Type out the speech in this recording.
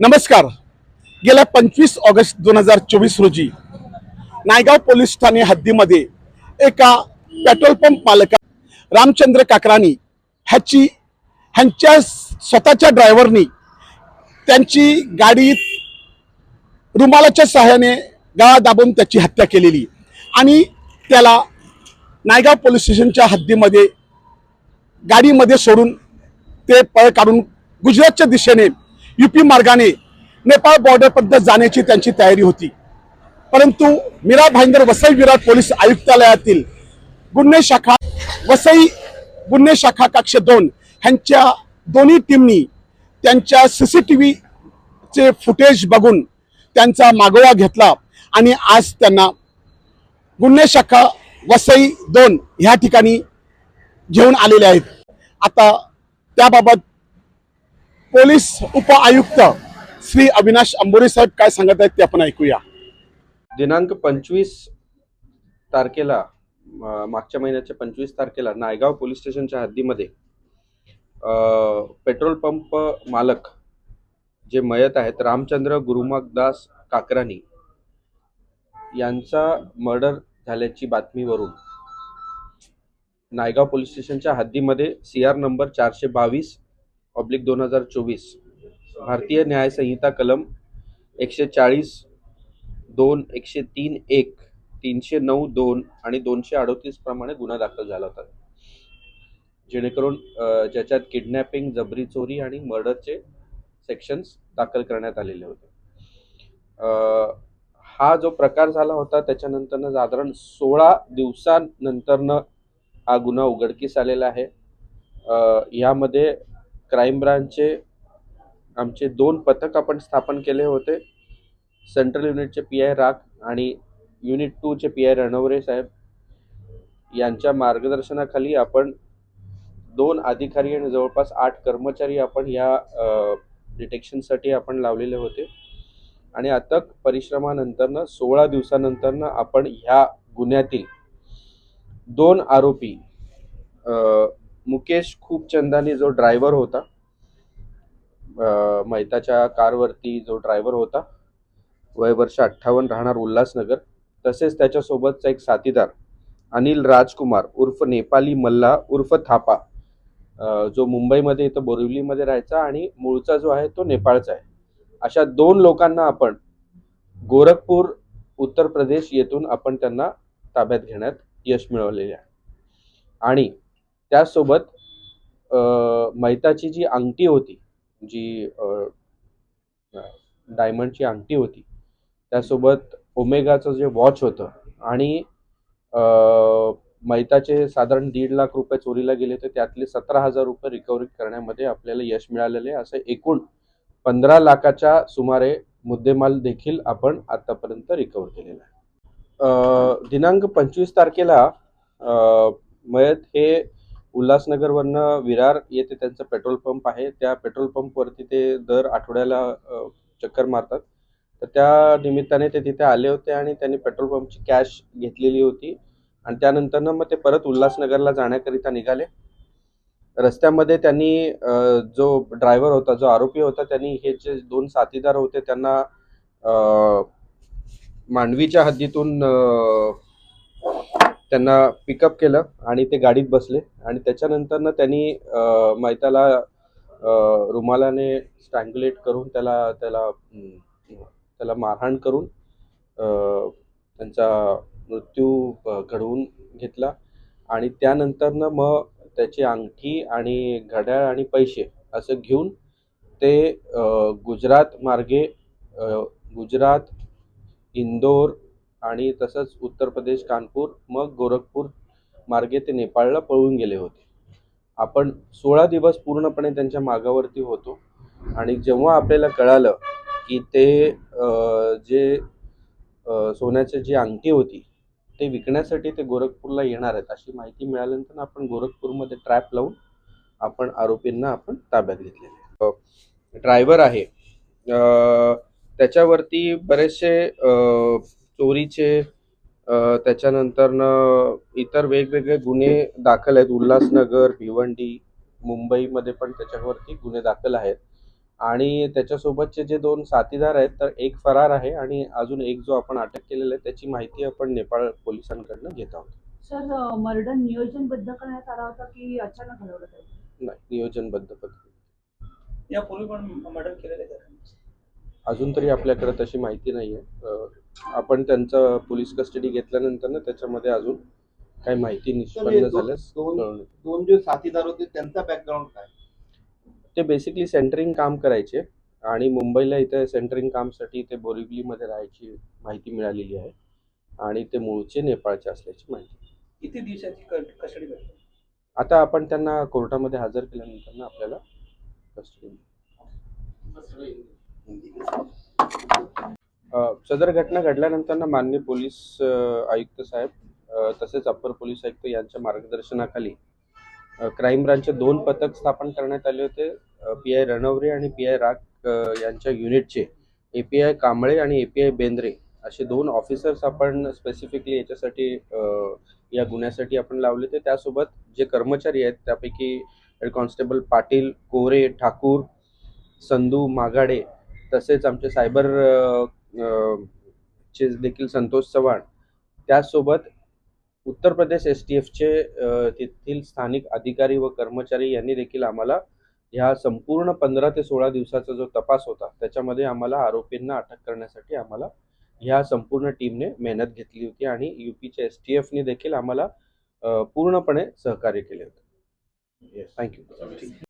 नमस्कार. गेल्या पंचवीस ऑगस्ट दोन हजार चोवीस रोजी नायगाव पोलीस ठाणे हद्दीमध्ये एका पेट्रोल पंप मालका रामचंद्र काकरानी ह्याची ह्यांच्या स्वतःच्या ड्रायव्हरनी त्यांची गाडी रुमालाच्या सहाय्याने गळा दाबून त्याची हत्या केलेली आणि त्याला नायगाव पोलीस स्टेशनच्या हद्दीमध्ये गाडीमध्ये सोडून ते पळ काढून गुजरातच्या दिशेने युपी मार्गाने नेपाळ बॉर्डरपर्यंत जाण्याची त्यांची तयारी होती. परंतु मीरा भाईंदर वसई विराट पोलीस आयुक्तालयातील गुन्हे शाखा वसई गुन्हे शाखा कक्ष दोन ह्यांच्या दोन्ही टीमनी त्यांच्या सी सी टी व्हीचे फुटेज बघून त्यांचा मागोवा घेतला आणि आज त्यांना गुन्हे शाखा वसई दोन ह्या ठिकाणी घेऊन आलेले आहेत. आता त्याबाबत पोलीस उपआयुक्त श्री अविनाश अंबोरी साहेब काय सांगत आहेत ते आपण ऐकूया. दिनांक पंचवीस तारखेला मागच्या महिन्याच्या पंचवीस तारखेला नायगाव पोलीस स्टेशनच्या हद्दीमध्ये पेट्रोल पंप मालक जे मयत आहेत रामचंद्र गुरुमकदास काकरानी यांचा मर्डर झाल्याची बातमीवरून नायगाव पोलीस स्टेशनच्या हद्दीमध्ये सी आर नंबर चारशे बावीस ऑब्लिक दोन हजार चोवीस. भारतीय न्यायसंहिता कलम एकशे चाळीस दोन एकशे तीन एक तीनशे नऊ दोन आणि दोनशे अडोतीस प्रमाणे गुन्हा दाखल झाला होता. जेणेकरून ज्याच्यात किडनॅपिंग जबरी चोरी आणि मर्डरचे सेक्शन्स दाखल करण्यात आलेले होते. हा जो प्रकार झाला होता त्याच्यानंतरनं साधारण सोळा दिवसानंतरनं हा गुन्हा उघडकीस आलेला आहे. यामध्ये क्राईम ब्रांचचे आमचे दोन पथक आपण स्थापन केले होते. सेंट्रल युनिटचे पी आय राख आणि युनिट टूचे पी आय रणवरे साहेब. यांच्या मार्गदर्शनाखाली आपण दोन अधिकारी आणि जवळपास आठ कर्मचारी आपण या डिटेक्शनसाठी आपण लावलेले होते. आणि अथक परिश्रमानंतरनं सोळा दिवसानंतरनं आपण ह्या गुन्ह्यातील दोन आरोपी मुकेश मुकेश खूपचंदानी जो ड्रायव्हर होता मैताच्या कारवरती जो ड्रायव्हर होता वय वर्ष अठ्ठावन्न राहणार उल्हासनगर. तसेच त्याच्यासोबतचा एक साथीदार अनिल राजकुमार उर्फ नेपाली मल्ला उर्फ थापा जो मुंबईमध्ये इथं बोरिवलीमध्ये राहायचा आणि मूळचा जो आहे तो नेपाळचा आहे. अशा दोन लोकांना आपण गोरखपूर उत्तर प्रदेश येथून आपण त्यांना ताब्यात घेण्यात यश मिळवलेले आहे. आणि त्यासोबत मैताची जी अंगठी होती जी डायमंडची अंगठी होती त्यासोबत ओमेगाचं जे वॉच होतं आणि मैताचे साधारण दीड लाख रुपये चोरीला गेले तर त्यातले सतरा हजार रुपये रिकव्हरी करण्यामध्ये आपल्याला यश मिळालेले असं एकूण पंधरा लाखाच्या सुमारे मुद्देमाल देखील आपण आतापर्यंत रिकव्हर केलेला आहे. दिनांक पंचवीस तारखेला मयत हे उल्हासनगरवरनं विरार येथे त्यांचं पेट्रोल पंप आहे. त्या पेट्रोल पंपवरती ते दर आठवड्याला चक्कर मारतात. तर त्या निमित्ताने ते तिथे आले होते आणि त्यांनी पेट्रोल पंपची कॅश घेतलेली होती. आणि त्यानंतरनं मग ते परत उल्हासनगरला जाण्याकरिता निघाले. रस्त्यामध्ये त्यांनी जो ड्रायव्हर होता जो आरोपी होता त्यांनी हे जे दोन साथीदार होते त्यांना मांडवीच्या हद्दीतून त्यांना पिकअप केलं आणि ते गाडीत बसले. आणि त्याच्यानंतरनं त्यांनी मैताला रुमालाने स्ट्रँग्युलेट करून त्याला त्याला त्याला मारहाण करून त्यांचा मृत्यू घडवून घेतला. आणि त्यानंतरनं मग त्याची अंगठी आणि घड्याळ आणि पैसे असं घेऊन ते गुजरात मार्गे गुजरात इंदोर आणि तसंच उत्तर प्रदेश कानपूर मग गोरखपूर मार्गे ते नेपाळला पळून गेले होते. आपण सोळा दिवस पूर्णपणे त्यांच्या मागावरती होतो आणि जेव्हा आपल्याला कळालं की ते जे सोन्याचे सोन्याची जी अंगठी होती ते विकण्यासाठी ते गोरखपूरला येणार आहेत अशी माहिती मिळाल्यानंतर आपण गोरखपूरमध्ये ट्रॅप लावून आपण आरोपींना आपण ताब्यात घेतलेले ड्रायव्हर आहे. त्याच्यावरती बरेचसे चोरीचे त्याच्यानंतरनं इतर वेगवेगळे गुन्हे दाखल आहेत. उल्हासनगर भिवंडी मुंबईमध्ये पण त्याच्यावरती गुन्हे दाखल आहेत. आणि त्याच्यासोबतचे जे दोन साथीदार आहेत तर एक फरार आहे आणि अजून एक जो आपण अटक केलेला आहे त्याची माहिती आपण नेपाळ पोलिसांकडनं घेत आहोत. सर मर्डर नियोजनबद्ध करण्यात आला होता की अचानक घडवलं नाही नियोजनबद्ध पद्धती यापूर्वी पण मर्डर केलेले आहे अजून तरी आपल्याकडे तशी माहिती नाही आहे आपण त्यांचं पोलीस कस्टडी घेतल्यानंतर ना त्याच्यामध्ये अजून काही माहिती निष्पन्न झाल्यास दोन-. दोन जे साथीदार होते त्यांचा बॅकग्राऊंड काय? ते बेसिकली सेंटरिंग काम करायचे आणि मुंबईला इथे सेंटरिंग कामसाठी ते बोरिवलीमध्ये राहायची माहिती मिळालेली आहे आणि ते मूळचे नेपाळचे असल्याची माहिती. किती दिवसाची कस्टडी भेटते आता आपण त्यांना कोर्टामध्ये हजर केल्यानंतर ना आपल्याला कस्टडी सदर घटना घडल्यानंतर ना माननीय पोलीस आयुक्त साहेब तसेच अप्पर पोलीस आयुक्त यांच्या मार्गदर्शनाखाली क्राईम ब्रांचचे दोन पथक स्थापन करण्यात आले होते. पी आय रणवरे आणि पी आय राग यांच्या युनिटचे ए पी आय कांबळे आणि ए पी आय बेंद्रे असे दोन ऑफिसर्स आपण स्पेसिफिकली याच्यासाठी या गुन्ह्यासाठी आपण लावले ते त्यासोबत जे कर्मचारी आहेत त्यापैकी हेड कॉन्स्टेबल पाटील कोरे ठाकूर संधू मागाडे तसेच आमचे सायबर चे देखील संतोष चव्हाण. त्याचसोबत उत्तर प्रदेश एस टी एफचे तेथील स्थानिक अधिकारी व कर्मचारी यांनी देखील आम्हाला ह्या संपूर्ण पंधरा ते सोळा दिवसाचा जो तपास होता त्याच्यामध्ये आम्हाला आरोपींना अटक करण्यासाठी आम्हाला ह्या संपूर्ण टीमने मेहनत घेतली होती आणि युपीच्या एस टी एफने देखील आम्हाला पूर्णपणे सहकार्य केले होते. थँक्यू